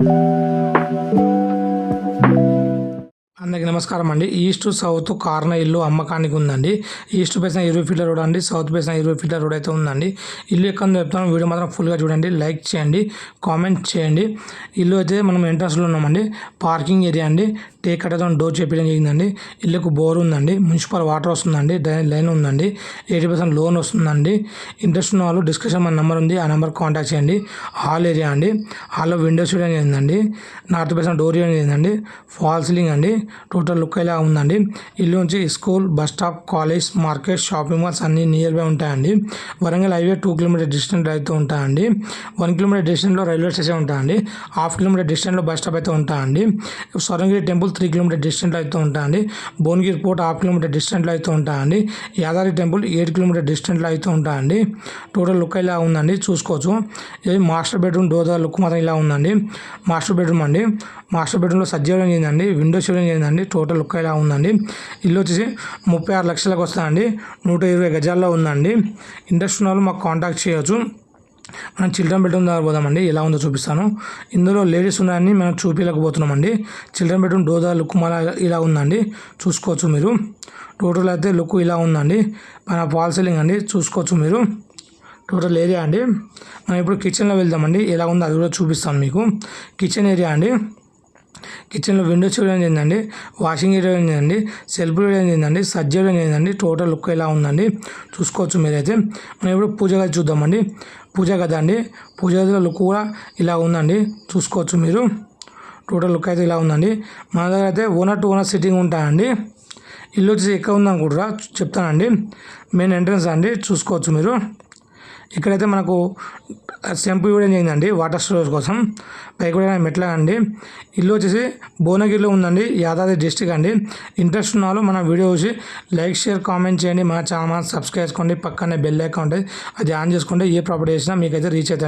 Thank you. నమస్కారం అండి east south corner ఇల్లు అమ్మకానికి ఉందండి. ఈస్ట్ పేసిన ఇరవై ఫీట్ల రోడ్ అండి. సౌత్ పేసిన ఇరవై ఫీట్ల రోడ్ అయితే ఉందండి. ఇల్లు ఎక్కడ చెప్తాను. వీడియో మాత్రం ఫుల్గా చూడండి. లైక్ చేయండి. కామెంట్ చేయండి. ఇల్లు అయితే మనం ఎంట్రన్స్లో ఉన్నామండి. పార్కింగ్ ఏరియా అండి. టేక్ అయితే డోర్ చేపించడం జరిగిందండి. ఇల్లుకు బోర్ ఉందండి. మున్సిపల్ వాటర్ వస్తుందండి. లైన్ ఉందండి. ఎయిటీ పర్సెంట్ లోన్ వస్తుందండి. ఇంట్రెస్ట్ ఉన్న వాళ్ళు డిస్క్రిప్షన్ మన నెంబర్ ఉంది. ఆ నెంబర్ కాంటాక్ట్ చేయండి. హాల్ ఏరియా అండి. హాల్లో విండోస్ చేయడం జరిగిందండి. నార్త్ పర్సెంట్ డోర్ చేయడం జరిగిందండి. ఫాల్ సీలింగ్ అండి. టోటల్ లుక్ ఇలా ఉందండి? ఇల్లు నుంచి school bus stop college market shopping malls అన్ని నియర్ బై ఉంటాయండి. Warangal highway two kilometre distance అయితే ఉంటాయండి. వన్ కిలోమీటర్ డిస్టెన్స్లో రైల్వే స్టేషన్ ఉంటాయండి. హాఫ్ కిలోమీటర్ డిస్టెన్స్లో బస్ స్టాప్ అయితే ఉంటాయండి. స్వరంగిరి టెంపుల్ త్రీ కిలోమీటర్ డిస్టెన్స్లో అయితే ఉంటాయండి. భువనగిరి పోర్ట్ హాఫ్ కిలోమీటర్ డిస్టెన్స్లో అయితే ఉంటాయండి. యాదాద్రి టెంపుల్ ఎయిట్ కిలోమీటర్ డిస్టెన్స్లో అయితే ఉంటాయండి. టోటల్ లుక్ ఇలా ఉందండి? చూసుకోవచ్చు. ఇది మాస్టర్ బెడ్రూమ్ డోర్ లుక్ మాత్రం ఇలా ఉందండి. మాస్టర్ బెడ్రూమ్ అండి. మాస్టర్ బెడ్రూమ్లో సజ్జీవడం చేయండి విండో షీవడం చేయండి టోటల్ లుక్ ఇలా ఉందండి. ఇల్లు వచ్చేసి ముప్పై ఆరు లక్షలకు వస్తుందండి. నూట ఇరవై గజాల్లో ఉందండి. ఇంట్రెస్ట్ ఉన్న వాళ్ళు మాకు కాంటాక్ట్ చేయొచ్చు. మనం చిల్డ్రన్ బెడ్రూమ్ దగ్గర పోదామండి. ఎలా ఉందో చూపిస్తాను. ఇందులో లేడీస్ ఉన్నాయని మనం చూపించలేకపోతున్నామండి. చిల్డ్రన్ బెడ్రూమ్ డోర్ దగ్గర లుక్ మళ్ళా ఇలా ఉందండి. చూసుకోవచ్చు మీరు. టోటల్ అయితే లుక్ ఇలా ఉందండి. మన ఫాల్ సీలింగ్ అండి. చూసుకోవచ్చు మీరు. టోటల్ ఏరియా అండి. మనం ఇప్పుడు కిచెన్లో వెళ్దామండి. ఎలా ఉందో అది కూడా చూపిస్తాను మీకు. కిచెన్ ఏరియా అండి. కిచెన్లో విండోస్ చూడడం ఏంటండి వాషింగ్ ఏరియా ఏంటండి సెల్ఫ్ వేయడం ఏంటండి సజ్జ ఏంటండి టోటల్ లుక్ ఎలా ఉందండి చూసుకోవచ్చు మీరైతే. మనం ఇప్పుడు పూజ గది చూద్దామండి. పూజ గది అండి పూజ గదిలో లుక్ కూడా ఇలా ఉందండి చూసుకోవచ్చు మీరు. టోటల్ లుక్ అయితే ఇలా ఉందండి. మన దగ్గర అయితే ఓనర్ టు ఓనర్ సిట్టింగ్ ఉంటాయండి. ఇల్లు వచ్చేసి ఎక్కడ ఉందనుకుంటారా చెప్తానండి. మెయిన్ ఎంట్రన్స్ అండి చూసుకోవచ్చు మీరు. ఇక్కడైతే మనకు సెంపు ఇవ్వడం జరిగిందండి వాటర్ స్టోరేజ్ కోసం. పైకి కూడా మెట్ల అండి. ఇల్లు వచ్చేసి భువనగిరిలో ఉందండి యాదాద్రి డిస్టిక్ అండి. ఇంట్రెస్ట్ ఉన్న వాళ్ళు మన వీడియో చూసి లైక్ షేర్ కామెంట్ చేయండి. మన ఛానల్ సబ్స్క్రైబ్ చేసుకోండి పక్కనే బెల్ అకౌంట్ అది ఆన్ చేసుకుంటే ఏ ప్రాపర్టీ చేసినా మీకైతే రీచ్ అవుతుంది